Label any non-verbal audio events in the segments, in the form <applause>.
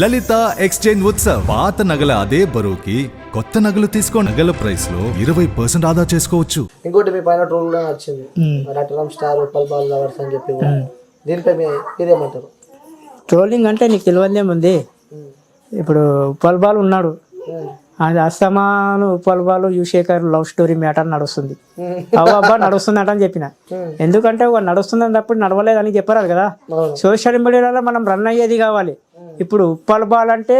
లలిత exchange Utsav. పాత నగల అదే బరువుకి కొత్త నగలు తీసుకో నగల ప్రైస్లో ఇరవై పర్సెంట్ ఆదా చేసుకోవచ్చు. ఇంకోటి మీ పైన ట్రోల్ కూడా వచ్చింది. నటరం స్టార్ ఉప్పల్ బాల్ లవర్స్ అని చెప్పి. దీనిపై మీ మీరేమంటారు? ట్రోలింగ్ అంటే నీకు తెలియదేముంది ఇప్పుడు ఉప్పల్ బాల్ ఉన్నాడు. అది అస్తమాను ఉప్పల్ బాలు యుశేఖర్ లవ్ స్టోరీ మ్యాటర్ నడుస్తుంది. అవ్వబ్బా నడుస్తుందట అని చెప్పిన. ఎందుకంటే వాడు నడుస్తుందని తప్పుడు నడవలేదని చెప్పరారు కదా. సోషల్ మీడియాలో మనం రన్ అయ్యేది కావాలి. ఇప్పుడు ఉప్పల్ బాల్ అంటే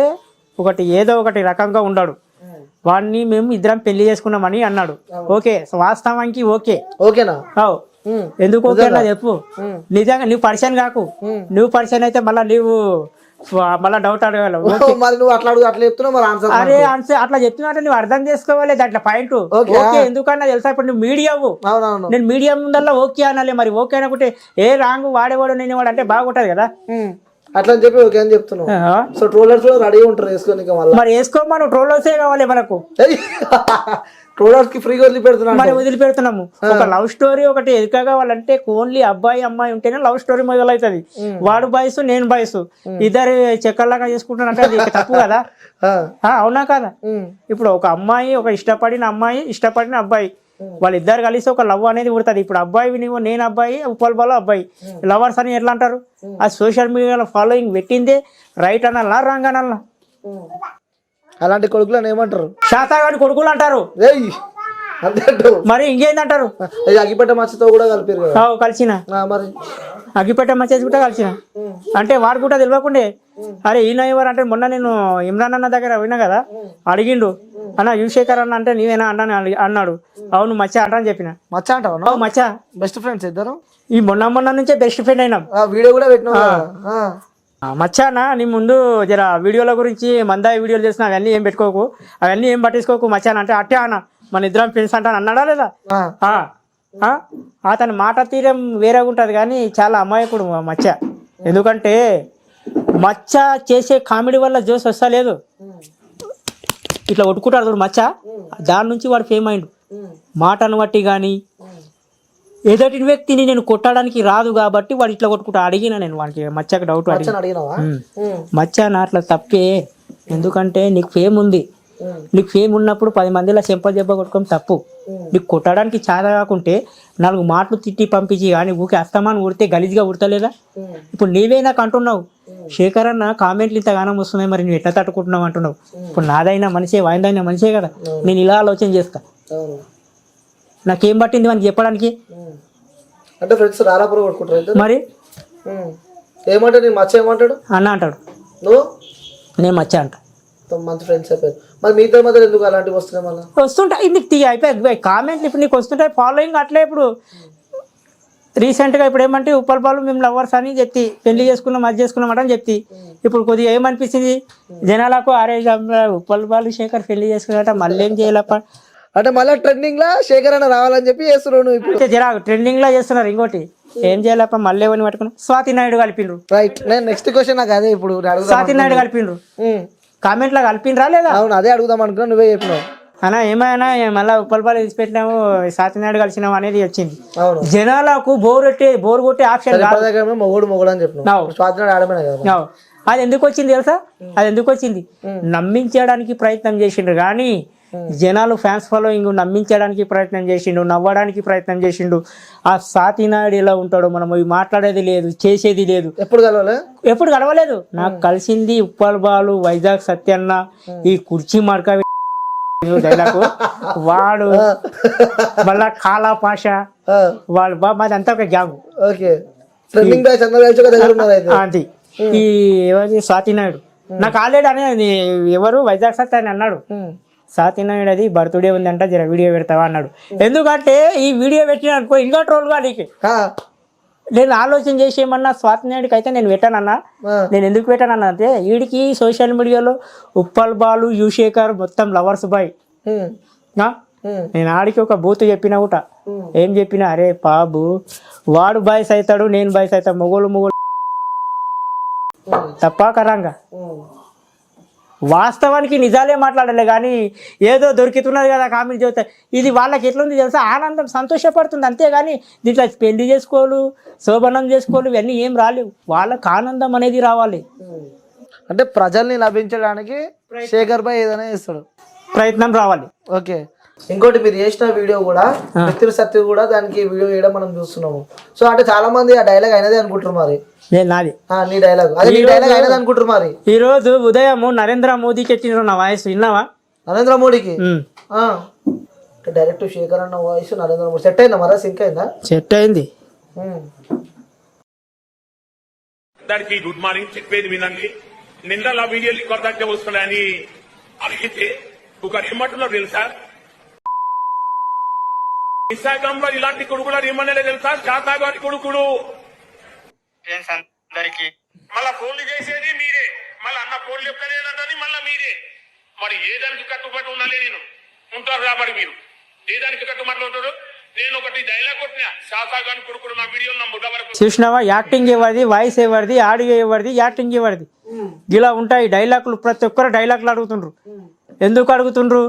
ఒకటి ఏదో ఒకటి రకంగా ఉన్నాడు వాడిని మేము ఇద్దరం పెళ్ళి చేసుకున్నామని అన్నాడు. ఓకే వాస్తవానికి ఓకే. ఓకేనా? అవు. ఎందుకు ఓకే అన్నా చెప్పు. నిజంగా నువ్వు పరిచయం కాకు. నువ్వు పరిచయం అయితే మళ్ళీ నువ్వు మళ్ళీ డౌట్ అడగలవు ఆన్సర్ అరే అట్లా చెప్తున్నట్టు నువ్వు అర్థం చేసుకోవాలి దాంట్లో పాయింట్ ఓకే. ఎందుకన్నా తెలుసా? ఇప్పుడు నువ్వు మీడియావు నేను మీడియా ముందల్లా ఓకే అనాలి మరి. ఓకే అనుకుంటే ఏ రాంగ్ వాడేవాడు నేను వాడు అంటే బాగుంటది కదా. అట్లా అని చెప్పి ఓకే అని చెప్తున్నావు? సో ట్రోలర్స్ కూడా రెడీ ఉంటారు వేసుకొని మరి వేసుకోమను ట్రోలర్సే కావాలి మనకు. <laughs> ట్రోలర్స్కి ఫ్రీగా వదిలి పెడుతున్నాను మరి వదిలిపెడుతున్నాము. ఒక లవ్ స్టోరీ ఒకటి ఎదుక కావాలంటే ఓన్లీ అబ్బాయి అమ్మాయి ఉంటేనే లవ్ స్టోరీ మొదలవుతుంది. వాడు బాయ్స్ నేను బాయ్స్. ఇద్దరు చెక్కర్లాగా చేసుకుంటానంటే అది తప్పు కదా? అవునా కదా? ఇప్పుడు ఒక అమ్మాయి ఒక ఇష్టపడిన అమ్మాయి ఇష్టపడిన అబ్బాయి. వాళ్ళిద్దరు కలిసి ఒక లవ్ అనేది పుడుతుంది. ఇప్పుడు అబ్బాయి నువ్వు నేను అబ్బాయి ఉప్పల్ బాలో అబ్బాయి. లవర్స్ అని ఎట్లా అంటారు? ఆ సోషల్ మీడియాలో ఫాలోయింగ్ పెట్టిందే రైట్ అనాలా రాంగ్ అనాలా? అలాంటి కొడుకులను ఏమంటారు? శాతాగాడి కొడుకులు అంటారు. ఏయ్! అంతే మరి ఇంకేందంటారు అది అగ్గిపెట్ట మచ్చతో కూడా కలిపారు కదా. ఆవ్ కలిసిన. మరి. అగ్గిపెట్ట మచ్చేసి కూడా కలిసిన. అంటే వాడు కూడా తెలియకుండే అరే ఈయన ఎవరు అంటే మొన్న నేను ఇమ్రాన్ అన్న దగ్గర విన్నా కదా? అడిగిండు. అన్న యువశేఖర్ అన్న అంటే నీవేనా అన్న అన్నాడు. అవును మచ్చ అంటా అని చెప్పిన. మచ్చ అంటావు మచ్చ. బెస్ట్ ఫ్రెండ్స్ ఇద్దరు? ఈ మొన్న మొన్న నుంచే బెస్ట్ ఫ్రెండ్ అయినాం. వీడియో కూడా. ఆ, మచ్చానా నీ ముందు జర వీడియోల గురించి మందాయి వీడియోలు చేసిన అవన్నీ ఏం పెట్టుకోకు. అవన్నీ ఏం పట్టించుకోకు మచ్చాన అంటే అట్టే అన్న. మన ఇద్దరం ఫ్రెండ్స్ అంటాను అన్నాడా లేదా? అతని మాట తీరం వేరేగా ఉంటుంది కానీ చాలా అమాయకుడు మచ్చ. ఎందుకంటే మచ్చ చేసే కామెడీ వల్ల జోస్ వస్తలేదు ఇట్లా కొట్టుకుంటాడు చూడు మచ్చ. దాని నుంచి వాడు ఫేమ్ అయిండు. మాటను బట్టి కానీ ఎదుటి వ్యక్తిని నేను కొట్టడానికి రాదు కాబట్టి వాడు ఇట్లా కొట్టుకుంటా. అడిగిన నేను వాడికి మచ్చకి డౌట్. మచ్చ నా అట్లా తప్పే ఎందుకంటే నీకు ఫేమ్ ఉంది. నీకు ఫేమ్ ఉన్నప్పుడు పది మందిలో చెంప దెబ్బ కొట్టుకోవడం తప్పు. నీకు కొట్టడానికి చాలా కాకుంటే నాలుగు మాటలు తిట్టి పంపించి కానీ ఊకే అస్తమానం ఉడితే గలీజ్గా ఉడతలేదా. ఇప్పుడు నీవే నాకు అంటున్నావు. శేఖర్ అన్న కామెంట్లు ఇంతగానం వస్తున్నాయి మరి నువ్వు ఎట్లా తట్టుకుంటున్నావు అంటున్నావు? ఇప్పుడు నాదైనా మనిషే వాయిందైనా మనిషే కదా. నేను ఇలా ఆలోచన చేస్తా. నాకేం పట్టింది అని చెప్పడానికి. అంటే ఫ్రెండ్స్ రారాపురం కొట్టుకుంటారు ఇద్దరు మరి. ఏమంటాడు నీ మచ్చ ఏమంటాడు? అన్న అంటాడు. నువ్వు? నేను మచ్చ అంట. తమ మంచి ఫ్రెండ్స్ అయిపోయారు. మరి మీ ఇద్దరి మధ్యలో ఎందుకు అలాంటివి వస్తున్నాయి మళ్ళీ? వస్తుంటాయి. నీకు అయిపోయి కామెంట్లు ఇప్పుడు నీకు వస్తుంటాయి. ఫాలోయింగ్ అట్లే ఇప్పుడు. రీసెంట్గా ఇప్పుడు ఏమంటే ఉప్పల్ బాలు మేము లవర్స్ అని చెప్తి పెళ్ళి చేసుకున్నాం అది చేసుకున్నాం అని చెప్తి ఇప్పుడు కొద్దిగా ఏమనిపిస్తుంది? జనాలకు అరే జమ్మ, ఉప్పల్ బాలు శేఖర్ పెళ్ళి చేసుకున్నట మళ్ళీ ఏం చేయాలప్ప? అంటే మళ్ళీ ట్రెండింగ్ లా శేఖర్ అన్న రావాలని చెప్పి చేస్తున్నావు నువ్వు ఇప్పుడు. జరా ట్రెండింగ్లో చేస్తున్నారు ఇంకోటి. ఏం చేయాలప్ప? మళ్ళీ ఏమని పట్టుకుని స్వాతి నాయుడు కలిపిండ్రు. రైట్ నేను నెక్స్ట్ క్వశ్చన్ నాకు అదే ఇప్పుడు స్వాతి నాయుడు కలిపిండ్రు. కామెంట్లో కలిపిండ్రా లేదా? అవును అదే అడుగుదాం అనుకున్నా నువ్వే చెప్పినావు. అన్నా ఏమైనా మళ్ళీ ఉప్పల్ బాలు తీసి పెట్టినాము స్వాతి నాయుడు కలిసినాము అనేది వచ్చింది. జనాలకు బోర్ కొట్టే బోర్ కొట్టే ఆప్షన్ మొగుడు మొగుడు అని. అది ఎందుకు వచ్చింది తెలుసా? అది ఎందుకు వచ్చింది? నమ్మించడానికి ప్రయత్నం చేసిండు కానీ జనాలు ఫ్యాన్స్ ఫాలోయింగ్ నమ్మించడానికి ప్రయత్నం చేసిండు నవ్వడానికి ప్రయత్నం చేసిండు. ఆ సాతినాయుడు ఎలా ఉంటాడో మనం ఇవి మాట్లాడేది లేదు చేసేది లేదు. ఎప్పుడు కలవలే? ఎప్పుడు గడవలేదు నాకు కలిసింది ఉప్పల్ బాలు వైజాగ్ సత్యన్న ఈ కుర్చీ మార్క డైలాగు వాడు మళ్ళా కాలా పాష. బా మాది అంతా ఒక గ్యాంగ్ ఓకే. అది ఈ ఎవరి స్వాతినాయుడు నాకు ఆల్రెడీ అనేది ఎవరు? వైజాగ్ సత్య అని అన్నాడు. ఉమ్. స్వాతినాయుడు అది బర్త్డే ఉందంట జర వీడియో పెడతావా అన్నాడు. ఎందుకంటే ఈ వీడియో పెట్టిన అనుకో ఇంకా ట్రోల్గా నీకు. నేను ఆలోచన చేసి ఏమన్నా స్వాతినాయుడికి అయితే నేను పెట్టానన్నా. నేను ఎందుకు పెట్టానన్నా అంటే వీడికి సోషల్ మీడియాలో ఉప్పల్ బాలు యుశేఖర్ మొత్తం లవర్స్ బాయ్. నేను ఆడికి ఒక బూత్ చెప్పిన కూడా. ఏం చెప్పినా? అరే బాబు వాడు బాయ్స్ అవుతాడు నేను బాయ్స్ అవుతా మొగోళ్ళు మొగోళ్ళు. తప్పా కరంగా. వాస్తవానికి నిజాలే మాట్లాడలే కానీ ఏదో దొరుకుతున్నది కదా కామెంట్ చెబుతా ఇది వాళ్ళకి ఎట్లుంది తెలుసా? ఆనందం సంతోషపడుతుంది అంతేగాని దీంట్లో పెళ్ళి చేసుకోలు శోభనం చేసుకోలు ఇవన్నీ ఏం రాలేవు. వాళ్ళకి ఆనందం అనేది రావాలి. అంటే ప్రజల్ని లభించడానికి శేఖర్ భాయ్ ఏదైనా చేస్తాడు. ప్రయత్నం రావాలి. ఓకే. ఇంకోటి మీరు చేసిన వీడియో కూడా మిత్రుల సత్య కూడా దానికి వీడియో చేయడం మనం చూస్తున్నాము. సో అంటే చాలా మంది ఆ డైలాగ్ అయినదే అనుకుంటారు మరి. నాది. ఆ, నీ డైలాగ్ అదే నీ డైలాగ్ అయినది అనుకుంటారు మరి. ఈ రోజు ఉదయం నరేంద్ర మోదీకి ఎట్టిన నా వాయిస్ విన్నావా? నరేంద్ర మోడీకి? డైరెక్ట్ శేఖర్ అన్న వాయిస్ నరేంద్ర మోడీ. సెట్ అయిందా మరా? సింక్ అయిందా? సెట్ అయింది. దానికి గుడ్ మార్నింగ్. చెప్పేది వినండి. నిన్న నా వీడియోలు వస్తున్నాయని అడిగితే ఒక ఏమంటున్నారు తెలుసా? ఇన్స్టాగ్రామ్లో ఇలాంటి కొడుకులు ఏమన్నా తెలుసా? శాతా గారి కొడుకుడు అందరికి. మళ్ళా ఫోన్లు చేసేది మీరే. మళ్ళీ అన్న ఫోన్లు చెప్తలేదంటది మళ్ళా మీరే. మరి ఏ దానికి కట్టుబడి ఉండాలి నేను? ఉంటారు రాబడి మీరు ఏ దానికి కట్టుబడి ఉంటారు? నేను ఒకటి డైలాగ్ కొట్టినా. శాతా గారి కొడుకుడు నా వీడియో నా ముద్ద వరకు. చూసినావా? యాక్టింగ్ ఎవరిది? వాయిస్ ఎవరిది? ఆడియో ఎవరిది? యాక్టింగ్ ఎవరిది? ఇలా ఉంటాయి డైలాగులు ప్రతి ఒక్కరు డైలాగులు అడుగుతుండ్రు. ఎందుకు అడుగుతుండ్రు?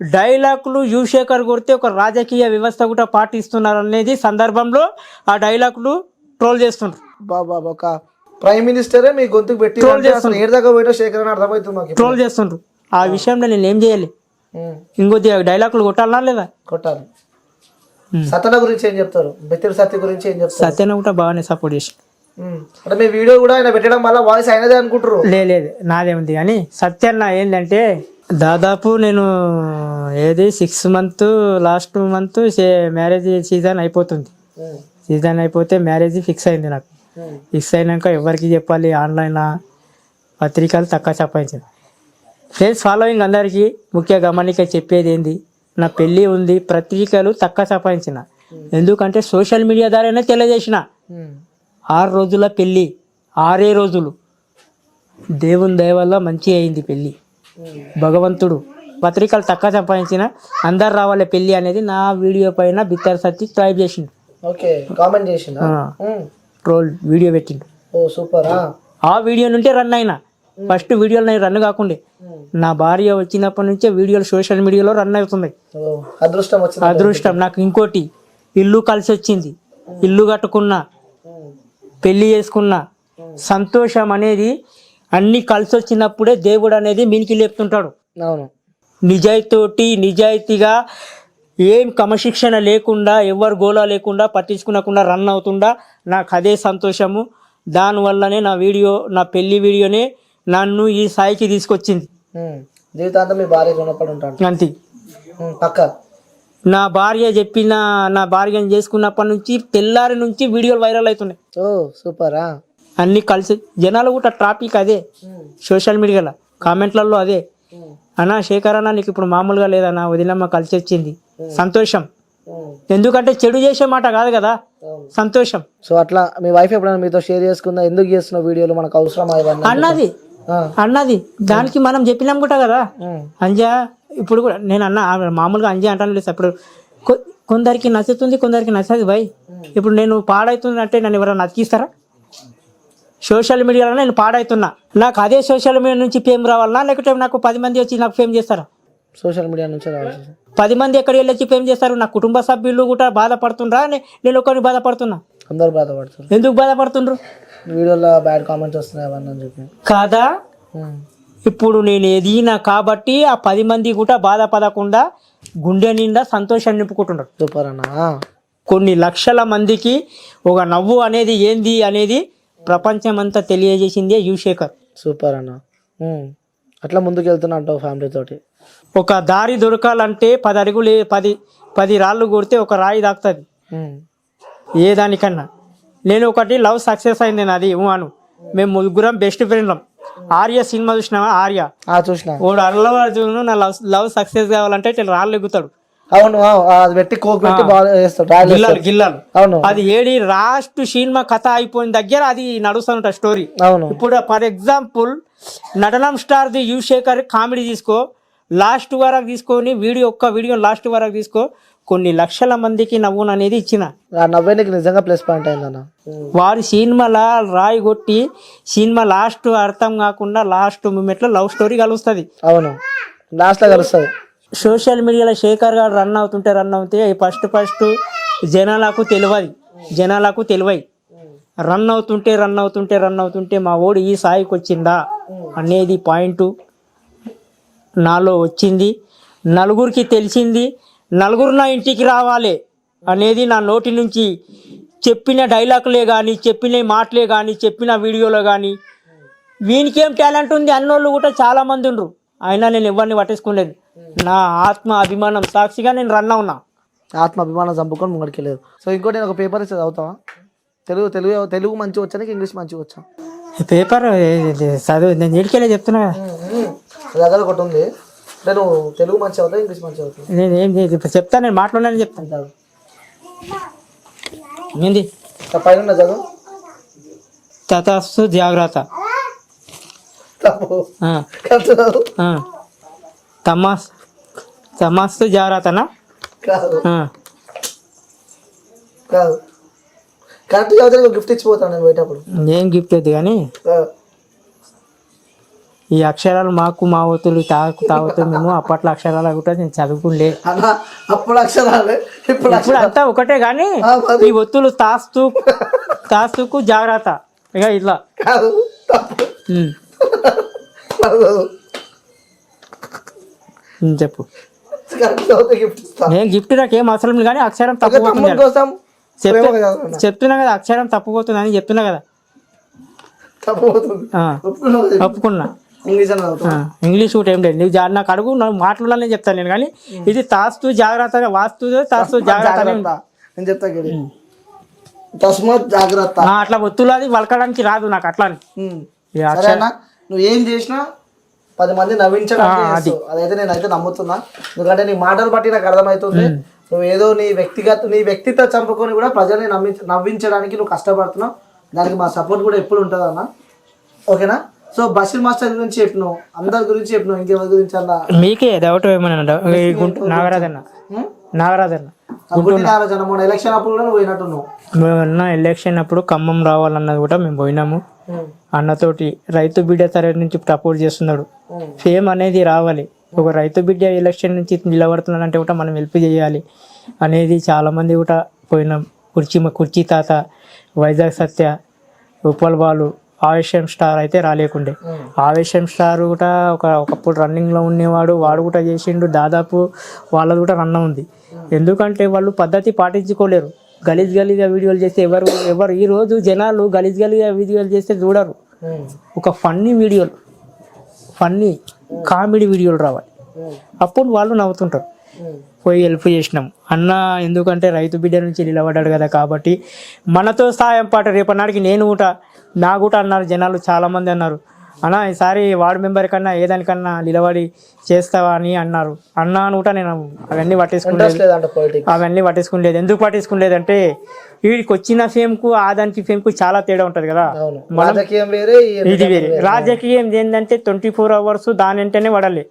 డైలాగులు యువశేఖర్ కొడితే ఒక రాజకీయ వ్యవస్థ కూడా పాటిస్తున్నారు అనేది సందర్భంలో ఆ డైలాగులు ట్రోల్ చేస్తుండ్రు. బాబా ఒక ప్రైమ్ మినిస్టరే మీ గొంతుకు పెట్టి ఏడు దాకా పోయినా శేఖర్ అని అర్థమవుతుంది మాకు ఇప్పుడు. ట్రోల్ చేస్తుండ్రు. ఆ విషయంలో నేను ఏం చేయాలి. ఇంకొద్ది డైలాగులు కొట్టాలనా లేదా? కొట్టాలి. సతన గురించి ఏం చెప్తారు? బెత్తిరి సత్య గురించి ఏం చెప్తారు? సత్యన కూడా బాగానే సపోర్ట్ చేసి. ఉమ్. అంటే మీ వీడియో కూడా ఆయన పెట్టడం వల్ల వాయిస్ అయినదే అనుకుంటారు లేదు నాదేముంది కానీ సత్యన్న ఏంటంటే దాదాపు నేను ఏది six month last month marriage season అయిపోతుంది. సీజన్ అయిపోతే మ్యారేజ్ ఫిక్స్ అయింది నాకు. ఫిక్స్ అయినాక ఎవరికి చెప్పాలి ఆన్లైన్ పత్రికలు తక్కువ చెప్పాల్సింది ఫ్రెండ్స్ ఫాలోయింగ్ అందరికీ ముఖ్య గమనిక చెప్పేది ఏంది నా పెళ్ళి ఉంది పత్రికలు తక్కువ చపాయించిన ఎందుకంటే సోషల్ మీడియా ద్వారానే తెలియజేసిన. ఆరు రోజుల పెళ్ళి ఆరే రోజులు దేవుని దయ వల్ల మంచి అయింది పెళ్ళి. భగవంతుడు. పత్రికలు తక్కువ సంపాదించిన అందరు రావాలి పెళ్ళి అనేది నా వీడియో పైన బిత్తర్ సత్తి ట్రైబ్ చేసిండు. Okay comment. ట్రోల్ వీడియో పెట్టిండు. Oh super? ఆ వీడియో నుంటే రన్ అయినా. ఫస్ట్ వీడియోలు నేను రన్ కాకుండే. నా భార్య వచ్చినప్పటి నుంచే వీడియోలు సోషల్ మీడియాలో రన్ అవుతున్నాయి. ఓ అదృష్టం వచ్చింది అదృష్టం. నాకు ఇంకోటి ఇల్లు కలిసి వచ్చింది. ఇల్లు కట్టుకున్నా. పెళ్ళి చేసుకున్నా. సంతోషం అనేది అన్ని కలిసి వచ్చినప్పుడే దేవుడు అనేది మీనికి లేపుతుంటాడు. అవును. నిజాయితీతోటి నిజాయితీగా ఏం క్రమశిక్షణ లేకుండా ఎవరు గోలా లేకుండా పట్టించుకునకుండా రన్ అవుతుండా నాకు అదే సంతోషము. దానివల్లనే నా వీడియో నా పెళ్ళి వీడియోనే నన్ను ఈ స్థాయికి తీసుకొచ్చింది. జీవితాంతం మీ భార్య రుణపడి ఉంటాడు. అంతే. పక్క. నా భార్య చెప్పిన నా భార్యను చేసుకున్నప్పటి నుంచి తెల్లారి నుంచి వీడియోలు వైరల్ అవుతున్నాయి. Oh super. అన్ని కలిసి జనాలు కూడా ట్రాఫిక్ అదే. సోషల్ మీడియాలో కామెంట్లలో అదే. అన్నా శేఖర్ అన్న నీకు ఇప్పుడు మామూలుగా లేదన్నా వదినమ్మ కలిసి వచ్చింది సంతోషం. ఎందుకంటే చెడు చేసే మాట కాదు కదా. సంతోషం సో అట్లా మీ వైఫ్ ఎప్పుడైనా మీతో షేర్ చేసుకుందా ఎందుకు చేస్తున్న వీడియోలు మనకు అవసరం అన్నది. అన్నది దానికి మనం చెప్పినాం కూడా కదా. అంజా ఇప్పుడు కూడా నేను అన్న మామూలుగా అంజా అంటాను లేదు అప్పుడు కొందరికి నచ్చుతుంది కొందరికి నచ్చదు భయ్ ఇప్పుడు నేను పాడవుతుంది అంటే నన్ను ఎవరైనా నచ్చిస్తారా సోషల్ మీడియాలో నేను పాడవుతున్నా నాకు అదే సోషల్ మీడియా నుంచి ఫేమ్ రావాలనా లేకపోతే నాకు పది మంది వచ్చి నాకు ఫేమ్ చేస్తారా. సోషల్ మీడియా నుంచి వస్తుంది. పది మంది ఎక్కడికి వెళ్ళి వచ్చి ఫేమ్ చేస్తారు? నా కుటుంబ సభ్యులు కూడా బాధపడుతుండ్రా? నేను ఒక్కరిని బాధపడుతున్నా. అందరు బాధపడుతారు ఎందుకు బాధపడుతుండ్రు? వీడియోలో బ్యాడ్ కామెంట్స్ వస్తున్నాయి అవన్నీ అని చెప్పి. కాదా. ఇప్పుడు నేను ఎదిగిన కాబట్టి ఆ పది మంది కూడా బాధపడకుండా గుండె నిండా సంతోషాన్ని నింపుకుంటున్నారు. సూపర్ అన్న. కొన్ని లక్షల మందికి ఒక నవ్వు అనేది ఏంది అనేది ప్రపంచమంతా తెలియజేసిందే యుశేఖర్. సూపర్ అన్న. అట్లా ముందుకు వెళ్తున్నా అంటావు ఫ్యామిలీ తోటి. ఒక దారి దొరకాలంటే పది అడుగులు పది పది రాళ్ళు కొడితే ఒక రాయి దాక్తుంది. ఏ దానికన్నా. నేను ఒకటి లవ్ సక్సెస్ అయింది నాది అను. మేము ముగ్గురం బెస్ట్ ఫ్రెండ్లం ఆర్య సినిమా చూసినావా? ఆర్య. ఆ చూసిన. వాడు నా లవ్ లవ్ సక్సెస్ కావాలంటే ఇట్లా రాళ్ళు ఎగుతాడు. అవును అది పెట్టి కోక్ పెట్టి బాగా గిల్లాలు అవును. అది ఏడి లాస్ట్ సినిమా కథ అయిపోయిన దగ్గర అది నడుస్తుంట స్టోరీ. అవును. ఇప్పుడు ఫర్ ఎగ్జాంపుల్ నటనం స్టార్ ది యుశేఖర్ కామెడీ తీసుకో లాస్ట్ వరకు తీసుకొని వీడియో ఒక్క వీడియో లాస్ట్ వరకు తీసుకో కొన్ని లక్షల మందికి నవ్వును అనేది ఇచ్చిన. ఆ నవ్వే నీకు నిజంగా ప్లస్ పాయింట్ అయిందన్న? వారి సినిమాల రాయి కొట్టి సినిమా లాస్ట్ అర్థం కాకుండా లాస్ట్ మూమెంట్లో లవ్ స్టోరీ కలుస్తుంది. అవును. లాస్ట్లో కలుస్తుంది. సోషల్ మీడియాలో శేఖర్ గారు రన్ అవుతుంటే రన్ అవుతే ఫస్ట్ ఫస్ట్ జనాలకు తెలియదు. జనాలకు తెలివై రన్ అవుతుంటే రన్ అవుతుంటే రన్ అవుతుంటే మా ఓడి ఈ స్థాయికి వచ్చిందా అనేది పాయింట్ నాలో వచ్చింది. నలుగురికి తెలిసింది. నలుగురు నా ఇంటికి రావాలి అనేది నా నోటి నుంచి చెప్పిన డైలాగులే కానీ చెప్పిన మాటలే కానీ చెప్పిన వీడియోలో కానీ వీనికి ఏం టాలెంట్ ఉంది అన్నోళ్ళు కూడా చాలామంది ఉండరు. అయినా నేను ఎవరిని పట్టేసుకోలేదు నా ఆత్మ అభిమానం సాక్షిగా నేను రన్ అవునా? ఆత్మ అభిమానం చంపుకొని ముంగడికి వెళ్ళలేదు సో ఇంకోటి నేను ఒక పేపర్ ఇస్తే చదువుతావా? తెలుగు తెలుగు తెలుగు మంచిగా వచ్చా నీకు ఇంగ్లీష్ మంచిగా వచ్చా? పేపర్ చదువు నేను నీటికెళ్ళే చెప్తున్నా. దగ్గర ఒకటి ఉంది. నువ్వు తెలుగు మంచిగా అవుతావు ఇంగ్లీష్ మంచిగా అవుతావు? నేను ఏం చేయదు. ఇప్పుడు చెప్తా నేను మాట్లాడాలని చెప్తాను చదువు ఏంది? పైన చదువు? తతస్సు జాగ్రత్త తప్పు ఆ, కరెక్ట్ చదువు ఆ. తమాస్ తమస్తు జాగ్రత్తనా? కాదు. ఆ. కాదు. కరెక్ట్ చదివితే నీకు గిఫ్ట్ ఇచ్చిపోతాను నేను పోయేటప్పుడు. ఏం గిఫ్ట్ వద్దు కానీ? ఈ అక్షరాలు మాకు మా ఒత్తులు తాకు తాగుతూ మేము అప్పట్లో అక్షరాలు కూడా నేను చదువుకులే అన్న అప్పుడు అక్షరాలే ఇప్పుడు ఇప్పుడు అంతా ఒకటే కానీ. ఈ ఒత్తులు తాస్తూ తాస్తుకు జాగ్రత్త. ఇక ఇట్లా. కాదు తప్పు ఉమ్, కాదు చదువు. ఉమ్, చెప్పు. నేను గిఫ్ట్ నాకు ఏం అవసరం కానీ అక్షరం తప్పు కోసం. చెప్తున్నా కదా అక్షరం తప్పుపోతుంది అని చెప్తున్నా కదా. తప్పు పోతుంది ఆ, ఒప్పుకున్నావు కదా? ఒప్పుకున్నా. ఇంగ్లీష్ కూడా ఏం లేదు. నువ్వు జా- నాకు అడుగు నాకు మాట్లాడాలని చెప్తాను నేను కానీ ఇది తాస్తూ జాగ్రత్తగా వాస్తు తాస్తూ జాగ్రత్త జాగ్రత్త. నేను చెప్తా గిడి తస్మాత్ జాగ్రత్త. ఆ, అట్లా ఒత్తులు అది వలకడానికి రాదు నాకు అట్లా సరేనా నువ్వు ఏం చేసినా పది మంది. చేస్తావు. అదైతే నేనైతే నమ్ముతున్నా. ఎందుకంటే నీ మాటలు బట్టి నాకు అర్థమవుతుంది. నువ్వు ఏదో నీ వ్యక్తిగత నీ వ్యక్తిత్వ చంపుకొని కూడా ప్రజల్ని నమ్మించ నవ్వించడానికి నువ్వు కష్టపడుతున్నావు. దానికి మా సపోర్ట్ కూడా ఎప్పుడు ఉంటుంది అన్న ఓకేనా? సో బషీర్ మాస్టర్ గురించి చెప్పినావు అందరి గురించి చెప్పినావు ఇంకెవరి గురించి అన్న? మీకే డౌట్ ఏమన్నా నాగరాజన్న. నాగరాజన్న. మొన్న ఎలక్షన్ అప్పుడు కూడా నువ్వు పోయినట్టున్నావు. ఎలక్షన్ అప్పుడు ఖమ్మం రావాలన్నది కూడా మేము పోయినాము. అన్నతోటి రైతు బిడ్డ తరగతి నుంచి ప్రపోజ్ చేస్తున్నాడు. ఫేమ్ అనేది రావాలి. ఒక రైతు బిడ్డ ఎలక్షన్ నుంచి నిలబడుతున్నాడంటే కూడా మనం హెల్ప్ చేయాలి అనేది చాలామంది కూడా పోయినాం. కుర్చీ కుర్చీ తాత వైజాగ్ సత్య ఉప్పల్ బాలు ఆవేశం స్టార్ అయితే రాలేకుండే. ఆవేశం స్టార్ కూడా ఒక ఒకప్పుడు రన్నింగ్లో ఉండేవాడు. వాడు కూడా చేసిండు. దాదాపు వాళ్ళది కూడా రన్ ఉంది. ఎందుకంటే వాళ్ళు పద్ధతి పాటించుకోలేరు. గలీజ్ గలీజ్గా వీడియోలు చేస్తే ఎవరు ఎవరు ఈ రోజు జనాలు గలీజ్ గలీజ్గా వీడియోలు చేస్తే చూడరు. ఒక ఫన్నీ వీడియోలు. ఫన్నీ కామెడీ వీడియోలు రావాలి. అప్పుడు వాళ్ళు నవ్వుతుంటారు. పోయి హెల్ప్ చేసినాం. అన్న ఎందుకంటే రైతు బిడ్డ నుంచి నిలబడ్డాడు కదా కాబట్టి మనతో సాయం పాట రేపన్నాడికి నేను కూడా నా కూడా అన్నారు జనాలు చాలామంది అన్నారు. అన్న ఈసారి వార్డు మెంబర్ కన్నా ఏదానికన్నా నిలబడి చేస్తావా అని అన్నారు. అన్న అని కూడా నేను అవన్నీ పొలిటిక్స్ అవన్నీ పట్టేసుకునేది ఎందుకు పట్టేసుకునేదంటే వీడికి వచ్చిన ఫేమ్కు ఆ దానికి ఫేమ్కు చాలా తేడా ఉంటుంది కదా. ఇది వేరే. రాజకీయం ఏంటంటే ట్వంటీ ఫోర్ అవర్స్ దాని వెంటనే పడాలి.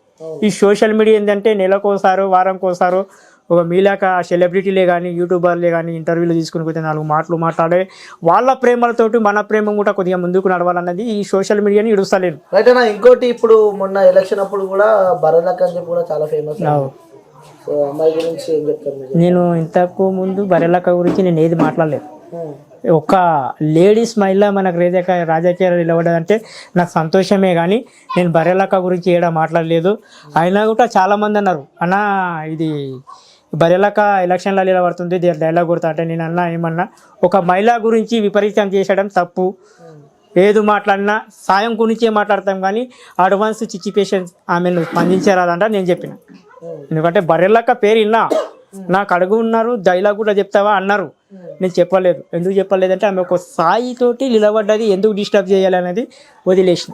ఈ సోషల్ మీడియా ఏంటంటే నెలకోసారో వారంకోసారో ఒక మీలాక సెలబ్రిటీలే కానీ యూట్యూబర్లే కానీ ఇంటర్వ్యూలు తీసుకుని పోతే నాలుగు మాటలు మాట్లాడే వాళ్ళ ప్రేమలతోటి మన ప్రేమ కూడా కొద్దిగా ముందుకు నడవాలన్నది ఈ సోషల్ మీడియాని ఇడుస్తలేను. రైట్ అన్న ఇంకోటి ఇప్పుడు మొన్న ఎలక్షన్ అప్పుడు కూడా బరలక్ అని చెప్పి కూడా చాలా ఫేమస్ గురించి నేను ఇంతకు ముందు బరెలక్క గురించి నేను ఏది మాట్లాడలేదు. ఒక లేడీస్ మహిళ మనకు రాజకీయ రాజకీయాలు నిలబడదంటే నాకు సంతోషమే కానీ నేను బరెలక్క గురించి ఏడా మాట్లాడలేదు. అయినా కూడా చాలామంది అన్నారు అన్నా ఇది బరిలక ఎలక్షన్లలో నిలబడుతుంది దీని డైలాగ్ కొడతా అంటే నేను అన్నా ఏమన్నా. ఒక మహిళ గురించి విపరీతం చేసడం తప్పు. ఏది మాట్లాడినా సాయం గురించే మాట్లాడతాం కానీ అడ్వాన్స్ సిచ్యువేషన్ ఆమెను స్పందించరాదంట నేను చెప్పిన. ఎందుకంటే బర్రెలక్క పేరు ఇన్నా. నాకు అడుగు ఉన్నారు డైలాగ్ కూడా చెప్తావా అన్నారు. నేను చెప్పలేదు. ఎందుకు చెప్పలేదంటే ఆమె ఒక సాయితోటి నిలబడ్డది ఎందుకు డిస్టర్బ్ చేయాలి అనేది వదిలేసిన.